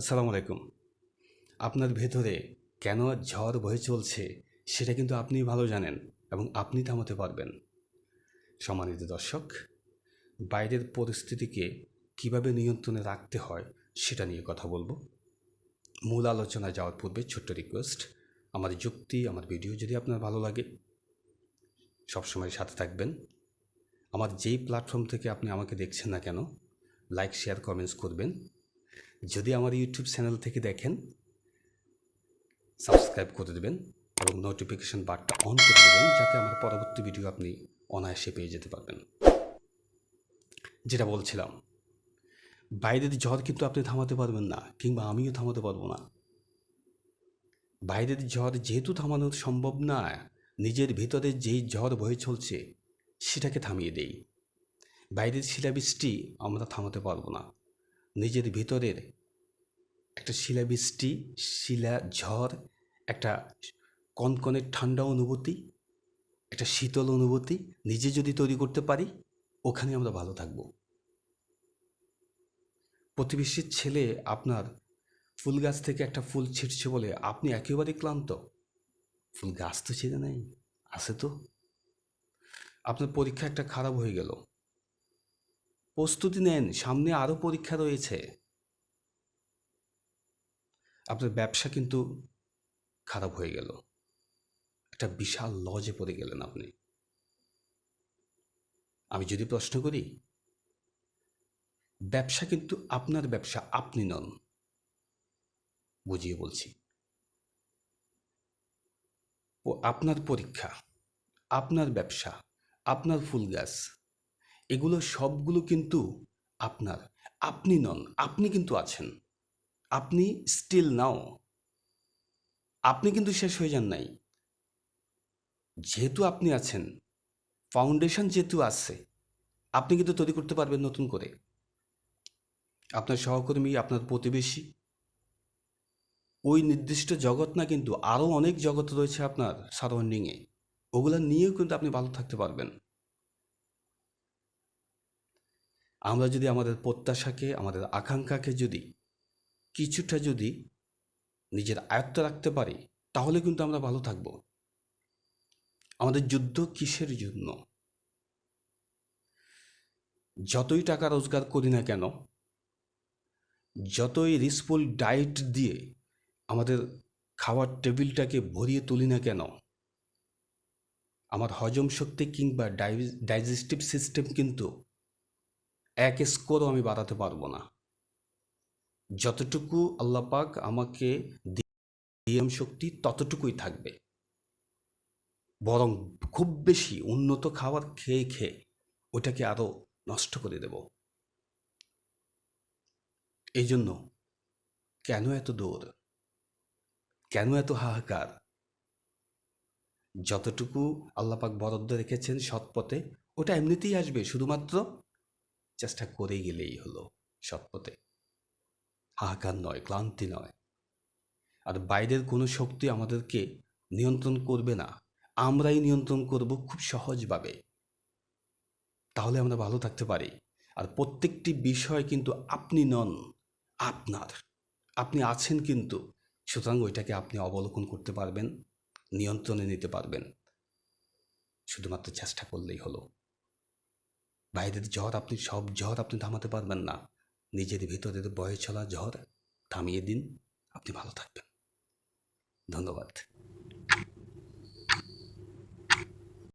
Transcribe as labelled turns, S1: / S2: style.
S1: আসসালামু আলাইকুম। আপনার ভেতরে কেন ঝড় বয়ে চলছে সেটা কিন্তু আপনি ভালো জানেন এবং আপনি থামাতে পারবেন। সম্মানিত দর্শক, বাইরের পরিস্থিতিকে কীভাবে নিয়ন্ত্রণে রাখতে হয় সেটা নিয়ে কথা বলব। মূল আলোচনা যাওয়ার পূর্বে ছোট্ট রিকোয়েস্ট আমার যুক্তি, আমার ভিডিও যদি আপনার ভালো লাগে, সবসময় সাথে থাকবেন। আমার যেই প্ল্যাটফর্ম থেকে আপনি আমাকে দেখছেন না কেন লাইক শেয়ার কমেন্টস করবেন। যদি আমার ইউটিউব চ্যানেল থেকে দেখেন সাবস্ক্রাইব করে দেবেন এবং নোটিফিকেশন বারটা অন করে দেবেন, যাতে আমার পরবর্তী ভিডিও আপনি অনায়াসে পেয়ে যেতে পারবেন। যেটা বলছিলাম বাইরের ঝড় কিন্তু আপনি থামাতে পারবেন না, কিংবা আমিও থামাতে পারব না। বাইরের ঝড় যেহেতু থামানো সম্ভব না, নিজের ভিতরে যেই ঝড় বয়ে চলছে, সেটাকে থামিয়ে দেই। বাইরের শিলাবৃষ্টি আমরা থামাতে পারব না। নিজের ভিতরের একটা শিলাবৃষ্টি, শিলা ঝড়, একটা কনকনের ঠান্ডা অনুভূতি, একটা শীতল অনুভূতি নিজে যদি তৈরি করতে পারি, ওখানে আমরা ভালো থাকব। প্রতিবেশীর ছেলে আপনার ফুল গাছ থেকে একটা ফুল ছিটছে বলে আপনি একেবারে ক্লান্ত। ফুল গাছ তো ছেড়ে নেই, আছে তো। আপনার পরীক্ষা একটা খারাপ হয়ে গেল। প্রস্তুতি নেন, সামনে আরও পরীক্ষা রয়েছে। আপনার ব্যবসা কিন্তু খারাপ হয়ে গেল। একটা বিশাল লজে পড়ে গেলেন আপনি। আমি যদি প্রশ্ন করি, ব্যবসা কিন্তু আপনার ব্যবসা, আপনি নন। বুঝিয়ে বলছি। ও, আপনার পরীক্ষা, আপনার ব্যবসা, আপনার ফুল গাছ এগুলো সবগুলো কিন্তু আপনার। আপনি নন, আপনি কিন্তু আছেন। আপনি স্টিল নাও আপনি কিন্তু শেষ হয়ে যান নাই। যেহেতু আপনি আছেন ফাউন্ডেশন যেহেতু আছে, আপনি কিন্তু তৈরি করতে পারবেন নতুন করে। আপনার সহকর্মী, আপনার প্রতিবেশী, ওই নির্দিষ্ট জগৎ না কিন্তু আরও অনেক জগৎ রয়েছে আপনার সারাউন্ডিংয়ে ওগুলা নিয়েও কিন্তু আপনি ভালো থাকতে পারবেন। আমরা যদি আমাদের প্রত্যাশাকে, আমাদের আকাঙ্ক্ষাকে যদি কিছুটা যদি নিজের আয়ত্ত রাখতে পারি, তাহলে কিন্তু আমরা ভালো থাকব। আমাদের যুদ্ধ কিসের জন্য? যতই টাকা রোজগার করি না কেন, যতই রিসফুল ডায়েট দিয়ে আমাদের খাওয়ার টেবিলটাকে ভরিয়ে তুলি না কেন, আমার হজম শক্তি কিংবা ডাইজেস্টিভ সিস্টেম কিন্তু এক স্কোরও আমি বাড়াতে পারব না। যতটুকু আল্লাপাক আমাকে দিয়াম শক্তি, ততটুকুই থাকবে। বরং খুব বেশি উন্নত খাবার খেয়ে খেয়ে ওটাকে আরও নষ্ট করে দেব। এই জন্য কেন এত দৌড় কেন এত হাহাকার? যতটুকু আল্লাপাক বরাদ্দ রেখেছেন সৎপথে ওটা এমনিতেই আসবে। শুধুমাত্র চেষ্টা করে গেলেই হলো সৎপথে। হাহাকার নয়, ক্লান্তি নয়। আর বাইরের কোনো শক্তি আমাদেরকে নিয়ন্ত্রণ করবে না। আমরাই নিয়ন্ত্রণ করব খুব সহজভাবে। তাহলে আমরা ভালো থাকতে পারি। আর প্রত্যেকটি বিষয় কিন্তু আপনি নন, আপনার। আপনি আছেন কিন্তু, সুতরাং ওইটাকে আপনি অবলোকন করতে পারবেন, নিয়ন্ত্রণে নিতে পারবেন। শুধুমাত্র চেষ্টা করলেই হলো। বাইরের ঝড় আপনি, সব ঝড় আপনি থামাতে পারবেন না। নিজের ভিতরের বয়ে চলা ঝড় থামিয়ে দিন। আপনি ভালো থাকবেন। ধন্যবাদ।